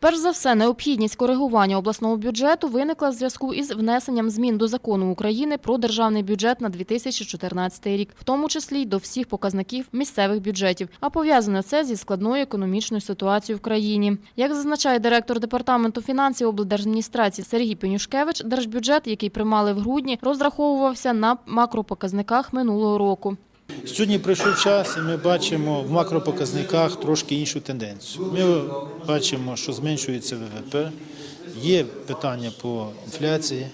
Перш за все, необхідність коригування обласного бюджету виникла в зв'язку із внесенням змін до закону України про державний бюджет на 2014 рік, в тому числі й до всіх показників місцевих бюджетів. А пов'язано це зі складною економічною ситуацією в країні. Як зазначає директор департаменту фінансів облдержадміністрації Сергій Пенюшкевич, держбюджет, який приймали в грудні, розраховувався на макропоказниках минулого року. Сьогодні пройшов час, і ми бачимо в макропоказниках трошки іншу тенденцію. Ми бачимо, що зменшується ВВП, є питання по інфляції,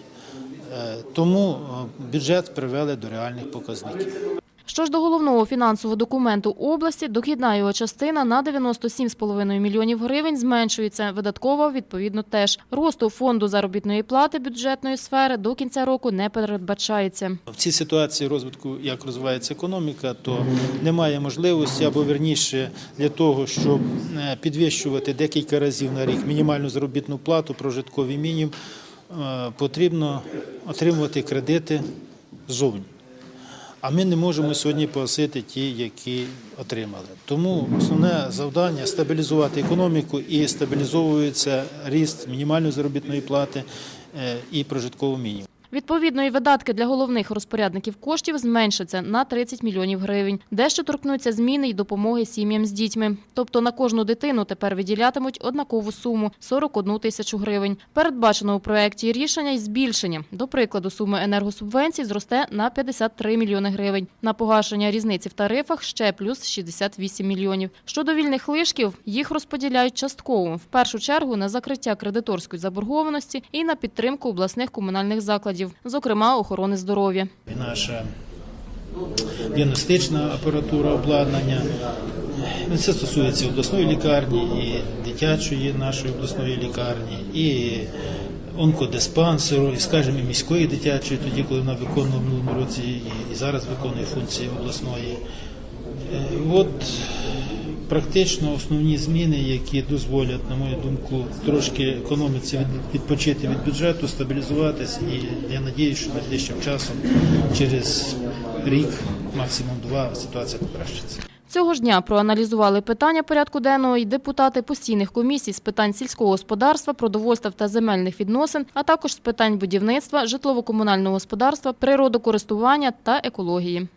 е, тому е, бюджет привели до реальних показників. Що ж до головного фінансового документу області, дохідна його частина на 97,5 мільйонів гривень зменшується. Видаткова, відповідно, теж. Росту фонду заробітної плати бюджетної сфери до кінця року не передбачається. В цій ситуації розвитку, як розвивається економіка, то немає можливості або верніше для того, щоб е, підвищувати декілька разів на рік мінімальну заробітну плату, прожитковий мінімум, е, потрібно отримувати кредити ззовні. А ми не можемо сьогодні погасити ті, які отримали. Тому основне завдання стабілізувати економіку і стабілізовується ріст мінімальної заробітної плати е, і прожиткового мінімуму. Відповідно, і видатки для головних розпорядників коштів зменшаться на 30 мільйонів гривень. Дещо торкнуться зміни й допомоги сім'ям з дітьми. Тобто на кожну дитину тепер виділятимуть однакову суму 41 тисячу гривень. Передбачено у проєкті рішення й збільшення. До прикладу, сума енергосубвенцій зросте на 53 мільйони гривень. На погашення різниці в тарифах ще плюс 68 мільйонів. Щодо вільних лишків, їх розподіляють частково. В першу чергу на закриття кредиторської заборгованості і на підтримку обласних комунальних закладів, зокрема охорони здоров'я. наша діагностична апаратура, обладнання. Ну, Це стосується обласної лікарні, і дитячої нашої обласної лікарні, і онкодиспансеру, і, скажімо, і міської дитячої, тоді, коли вона виконувала в минулому році і, і зараз виконує функції обласної. Е, От практично основні зміни, які дозволять, на мою думку, трошки економіці відпочити від бюджету, стабілізуватись, і я надіюся, що найближчим часом, через рік, максимум два, ситуація покращиться. Цього ж дня проаналізували питання порядку денного і депутати постійних комісій з питань сільського господарства, продовольства та земельних відносин, а також з питань будівництва, житлово-комунального господарства, природокористування та екології.